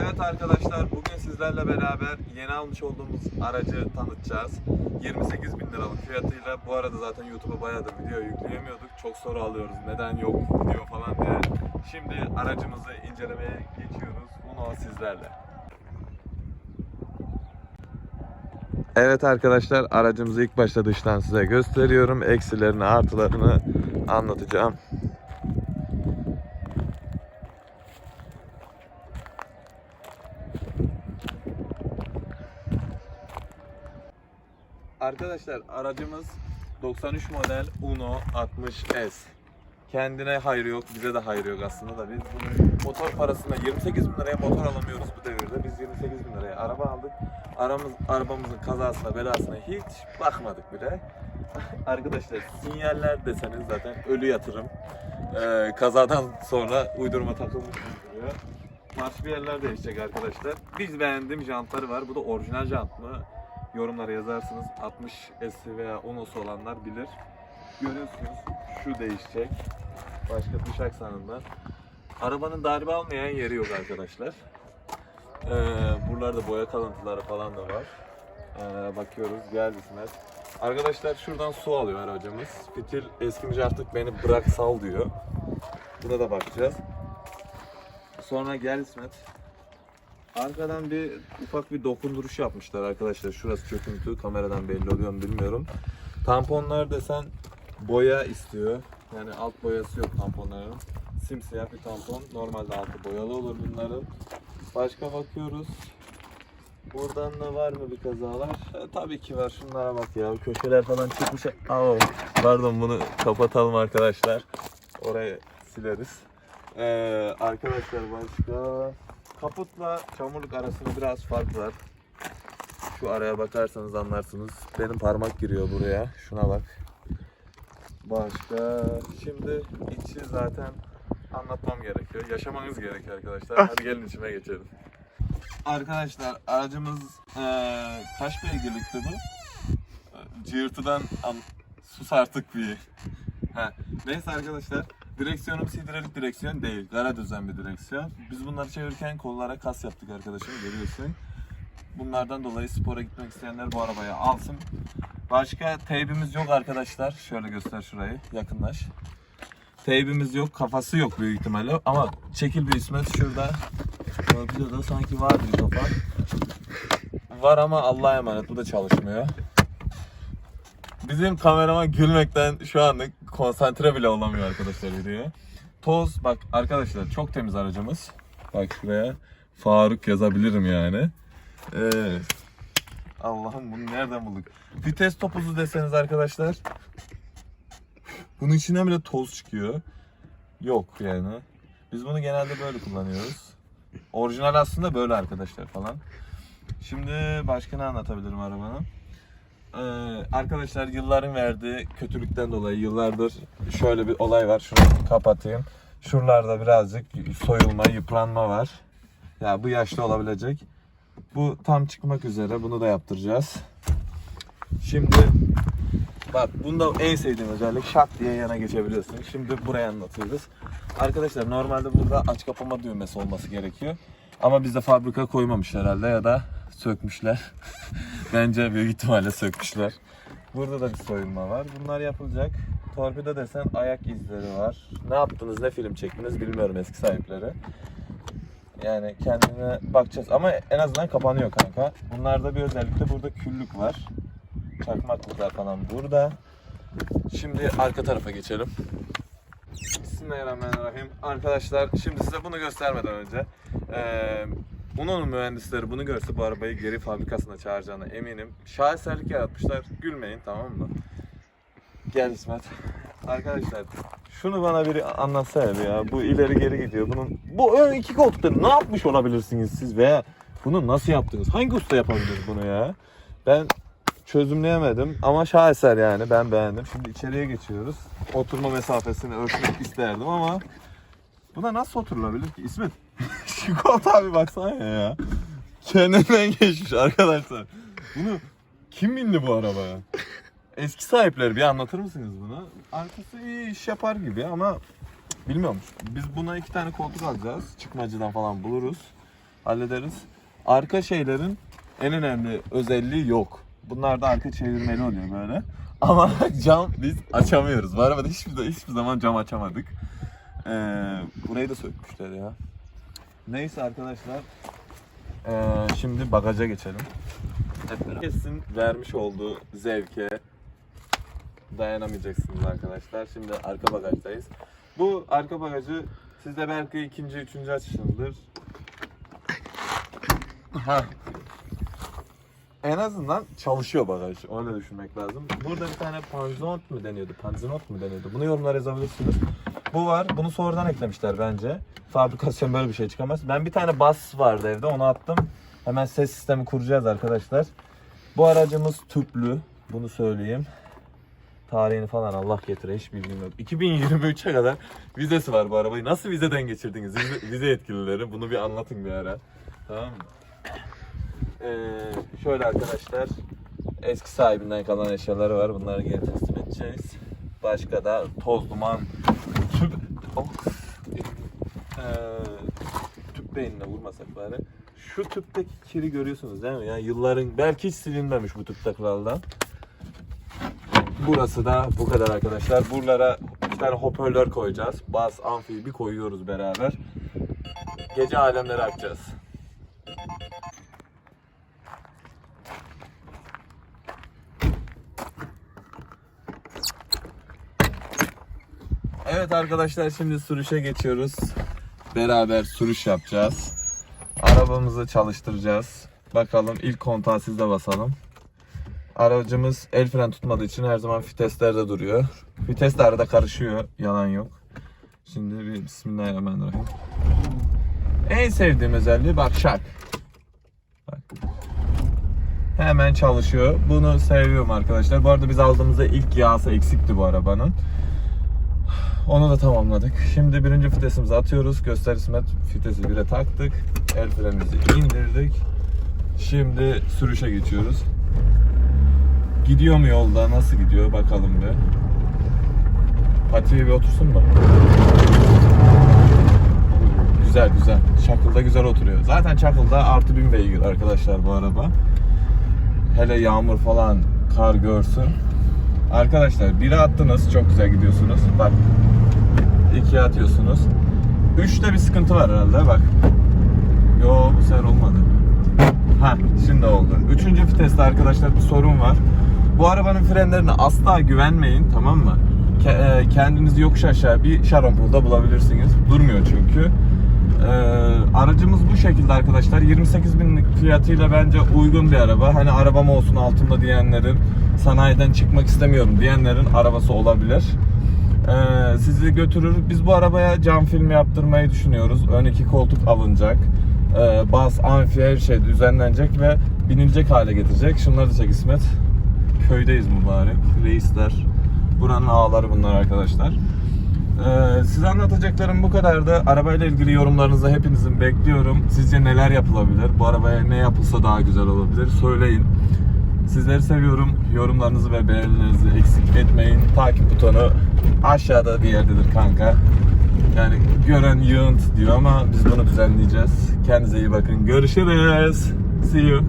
Evet arkadaşlar bugün sizlerle beraber yeni almış olduğumuz aracı tanıtacağız. 28 bin liralık fiyatıyla bu arada zaten YouTube'a bayağıdır video yükleyemiyorduk. Çok soru alıyoruz neden yok video falan diye. Şimdi aracımızı incelemeye geçiyoruz. Uno sizlerle. Evet arkadaşlar aracımızı ilk başta dıştan size gösteriyorum. Eksilerini artılarını anlatacağım. Arkadaşlar aracımız 93 model Uno 60S. Kendine hayrı yok, bize de hayrı yok aslında da biz bunu motor parasına 28 bin liraya motor alamıyoruz bu devirde. Biz 28 bin liraya araba aldık. Aramız, arabamızın kazasına belasına hiç bakmadık bile. Arkadaşlar sinyaller deseniz zaten ölü yatırım. Ee, kazadan sonra uydurma takılmış duruyor. Bir yerler değişecek arkadaşlar. Biz beğendiğim jantları var. Bu da orijinal jant mı? Yorumlara yazarsınız. 60 S'i veya 10'osu olanlar bilir. Görüyorsunuz şu değişecek. Başka dış aksanında. Arabanın darbe almayan yeri yok arkadaşlar. Ee, buralarda boya kalıntıları falan da var. Ee, bakıyoruz geldi İsmet. Arkadaşlar şuradan su alıyor aracımız. Fitil eskimiş artık beni bırak sal diyor. Buna da bakacağız. Sonra gel İsmet. Arkadan bir ufak bir dokunduruş yapmışlar arkadaşlar. Şurası çöküntü. Kameradan belli oluyor mu bilmiyorum. Tamponlar desen boya istiyor. Yani alt boyası yok tamponların. Simsiyah bir tampon. Normalde altı boyalı olur bunların. Başka bakıyoruz. Buradan da var mı bir kazalar? E, tabii ki var. Şunlara bak ya. Köşeler falan çıkmış. Aa, pardon bunu kapatalım arkadaşlar. Orayı sileriz. Ee, arkadaşlar başka kaputla çamurluk arasında biraz fark var. Şu araya bakarsanız anlarsınız. Benim parmak giriyor buraya. Şuna bak. Başka şimdi içi zaten anlatmam gerekiyor. Yaşamanız gerekiyor arkadaşlar. Hadi gelin içime geçelim. Arkadaşlar aracımız eee kaç beygirlikti bu? Cığırtıdan an, sus artık bir. Ha. Neyse arkadaşlar direksiyonum hidrolik direksiyon değil. Kara düzen bir direksiyon. Biz bunları çevirirken kollara kas yaptık arkadaşım görüyorsun. Bunlardan dolayı spora gitmek isteyenler bu arabayı alsın. Başka teybimiz yok arkadaşlar. Şöyle göster şurayı. Yakınlaş. Teybimiz yok. Kafası yok büyük ihtimalle. Ama çekil bir İsmet şurada. Videoda sanki var bir kafa. Var ama Allah'a emanet. Bu da çalışmıyor. Bizim kameraman gülmekten şu anlık konsantre bile olamıyor arkadaşlar videoya. Toz bak arkadaşlar çok temiz aracımız. Bak şuraya Faruk yazabilirim yani. Ee, Allah'ım bunu nereden bulduk? Vites topuzu deseniz arkadaşlar. Bunun içinden bile toz çıkıyor. Yok yani. Biz bunu genelde böyle kullanıyoruz. Orijinal aslında böyle arkadaşlar falan. Şimdi başka ne anlatabilirim arabanın? Ee, arkadaşlar yılların verdiği kötülükten dolayı yıllardır şöyle bir olay var. Şunu kapatayım. Şuralarda birazcık soyulma, yıpranma var. Ya bu yaşlı olabilecek. Bu tam çıkmak üzere. Bunu da yaptıracağız. Şimdi bak bunda en sevdiğim özellik şak diye yana geçebiliyorsun. Şimdi buraya anlatıyoruz. Arkadaşlar normalde burada aç kapama düğmesi olması gerekiyor. Ama bizde fabrika koymamış herhalde ya da sökmüşler. Bence büyük ihtimalle sökmüşler. Burada da bir soyunma var. Bunlar yapılacak. Torpido desen ayak izleri var. Ne yaptınız, ne film çektiniz bilmiyorum eski sahipleri. Yani kendine bakacağız ama en azından kapanıyor kanka. Bunlarda bir özellik de burada küllük var. Çakmaklıklar falan burada. Şimdi arka tarafa geçelim. Bismillahirrahmanirrahim. Arkadaşlar şimdi size bunu göstermeden önce eee Uno'nun mühendisleri bunu görse bu arabayı geri fabrikasına çağıracağına eminim. Şaheserlik yaratmışlar. Gülmeyin tamam mı? Gel İsmet. Arkadaşlar şunu bana biri anlatsana bir ya. Bu ileri geri gidiyor. Bunun bu ön iki koltukları ne yapmış olabilirsiniz siz veya bunu nasıl yaptınız? Hangi usta yapabilir bunu ya? Ben çözümleyemedim ama şaheser yani ben beğendim. Şimdi içeriye geçiyoruz. Oturma mesafesini ölçmek isterdim ama buna nasıl oturulabilir ki? İsmet şu koltuğa bir baksana ya. Kendinden geçmiş arkadaşlar. Bunu kim bindi bu arabaya? Eski sahipleri bir anlatır mısınız bunu? Arkası iyi iş yapar gibi ama bilmiyorum. Biz buna iki tane koltuk alacağız. Çıkmacıdan falan buluruz. hallederiz. Arka şeylerin en önemli özelliği yok. Bunlarda arka çevirmeli oluyor böyle. Ama cam biz açamıyoruz. Bu arabada hiçbir, hiçbir zaman cam açamadık. Ee, burayı da sökmüşler ya. Neyse arkadaşlar. ee, şimdi bagaja geçelim. Hep beraber. Kesin vermiş olduğu zevke dayanamayacaksınız arkadaşlar. Şimdi arka bagajdayız. Bu arka bagajı sizde belki ikinci, üçüncü açışınızdır. Ha. En azından çalışıyor bagaj. Öyle düşünmek lazım. Burada bir tane panzonot mu deniyordu? Panzinot mu deniyordu? Bunu yorumlara yazabilirsiniz. Bu var. Bunu sonradan eklemişler bence. Fabrikasyon böyle bir şey çıkamaz. Ben bir tane bas vardı evde. Onu attım. Hemen ses sistemi kuracağız arkadaşlar. Bu aracımız tüplü. Bunu söyleyeyim. Tarihini falan Allah getire hiç bilgim yok. 2023'e kadar vizesi var bu arabayı. Nasıl vizeden geçirdiniz? Vize, yetkilileri. Bunu bir anlatın bir ara. Tamam mı? Ee, şöyle arkadaşlar. Eski sahibinden kalan eşyaları var. Bunları geri teslim edeceğiz. Başka da toz duman oh. Ee, tüp beynine vurmasak bari. Şu tüpteki kiri görüyorsunuz değil mi? Yani yılların belki hiç silinmemiş bu tüpte kraldan. Burası da bu kadar arkadaşlar. Buralara bir tane hoparlör koyacağız. Bas, amfi bir koyuyoruz beraber. Gece alemleri açacağız. Evet arkadaşlar şimdi sürüşe geçiyoruz. Beraber sürüş yapacağız. Arabamızı çalıştıracağız. Bakalım ilk kontağı sizde basalım. Aracımız el fren tutmadığı için her zaman viteslerde duruyor. Vites de arada karışıyor. Yalan yok. Şimdi bir bismillahirrahmanirrahim. En sevdiğim özelliği bak şak. Bak. Hemen çalışıyor. Bunu seviyorum arkadaşlar. Bu arada biz aldığımızda ilk yağsı eksikti bu arabanın. Onu da tamamladık. Şimdi birinci vitesimizi atıyoruz. Gösterisi met vitesi 1'e taktık. El frenimizi indirdik. Şimdi sürüşe geçiyoruz. Gidiyor mu yolda? Nasıl gidiyor? Bakalım bir. Patiye bir otursun mu? Güzel güzel. Çakıl'da güzel oturuyor. Zaten Çakıl'da artı bin beygir arkadaşlar bu araba. Hele yağmur falan kar görsün. Arkadaşlar biri attınız çok güzel gidiyorsunuz. Bak ikiye atıyorsunuz. Üçte bir sıkıntı var herhalde bak. Yo bu sefer olmadı. Ha şimdi oldu. Üçüncü viteste arkadaşlar bir sorun var. Bu arabanın frenlerine asla güvenmeyin tamam mı? E, kendinizi yokuş aşağı bir şarampolda bulabilirsiniz. Durmuyor çünkü. Ee, aracımız bu şekilde arkadaşlar. 28 binlik fiyatıyla bence uygun bir araba. Hani arabam olsun altımda diyenlerin, sanayiden çıkmak istemiyorum diyenlerin arabası olabilir. Ee, sizi götürür. Biz bu arabaya cam filmi yaptırmayı düşünüyoruz. Ön iki koltuk alınacak. Ee, bas, amfi her şey düzenlenecek ve binilecek hale getirecek. Şunları da çek İsmet. Köydeyiz mübarek. Reisler. Buranın ağaları bunlar arkadaşlar. Ee, size anlatacaklarım bu kadardı. Arabayla ilgili yorumlarınızı hepinizin bekliyorum. Sizce neler yapılabilir? Bu arabaya ne yapılsa daha güzel olabilir? Söyleyin. Sizleri seviyorum. Yorumlarınızı ve beğenilerinizi eksik etmeyin. Takip butonu aşağıda bir yerdedir kanka. Yani gören yığınt diyor ama biz bunu düzenleyeceğiz. Kendinize iyi bakın. Görüşürüz. See you.